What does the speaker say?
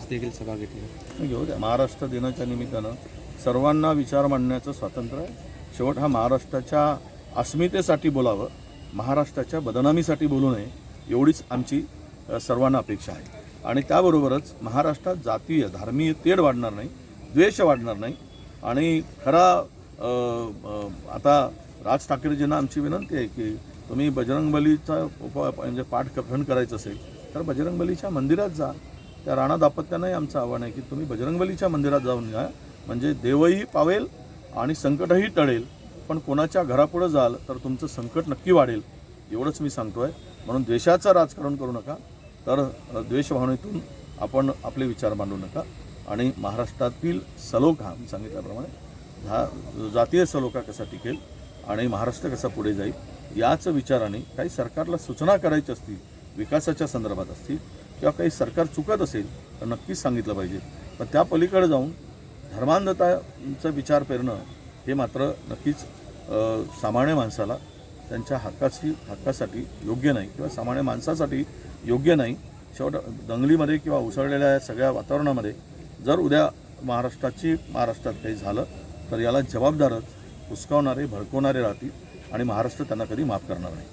देखील सभा घेतली. घेऊ द्या. महाराष्ट्र दिनाच्या निमित्तानं सर्वांना विचार मांडण्याचं स्वातंत्र्य आहे. शेवट हा महाराष्ट्राच्या अस्मितेसाठी बोलावं महाराष्ट्राच्या बदनामीसाठी बोलू नये एवढीच आमची सर्वांना अपेक्षा आहे. आणि त्याबरोबरच महाराष्ट्रात जातीय धार्मीय तेढ वाढणार नाही द्वेष वाढणार नाही. आणि खरा आता राज ठाकरेजींना आमची विनंती आहे की तुम्ही बजरंगबलीचा उप म्हणजे पाठ कथन करायचं असेल तर बजरंगबलीच्या मंदिरात जा. त्या राणा दापत्यानंही आमचं आव्हान आहे की तुम्ही बजरंगबलीच्या मंदिरात जाऊन या. म्हणजे देवही पावेल आणि संकटही टळेल. पण कोणाच्या घरापुढं जाल तर तुमचं संकट नक्की वाढेल. एवढंच मी सांगतो आहे म्हणून द्वेषाचं राजकारण करू नका. तर द्वेषभावनेतून आपण आपले विचार मांडू नका. आणि महाराष्ट्रातील सलोखा मी सांगितल्याप्रमाणे हा जातीय सलोखा कसा टिकेल आणि महाराष्ट्र कसा पुढे जाईल याच विचाराने काही सरकारला सूचना करायची असतील विकासाच्या संदर्भात असतील किंवा काही सरकार चुकत असेल तर नक्कीच सांगितलं पाहिजे. पण त्या पलीकडे जाऊन धर्मांधताचा विचार पेरणं हे मात्र नक्कीच सामान्य माणसाला त्यांच्या हक्काची हक्कासाठी योग्य नाही किंवा सामान्य माणसासाठी योग्य नाही. शेवट दंगलीमध्ये किंवा उसळलेल्या सगळ्या वातावरणामध्ये जर उद्या महाराष्ट्राची महाराष्ट्रात काही झालं तर याला जबाबदारच हुसकावणारे भडकवणारे राहतील आणि महाराष्ट्र त्यांना कधी माफ करणार नाही.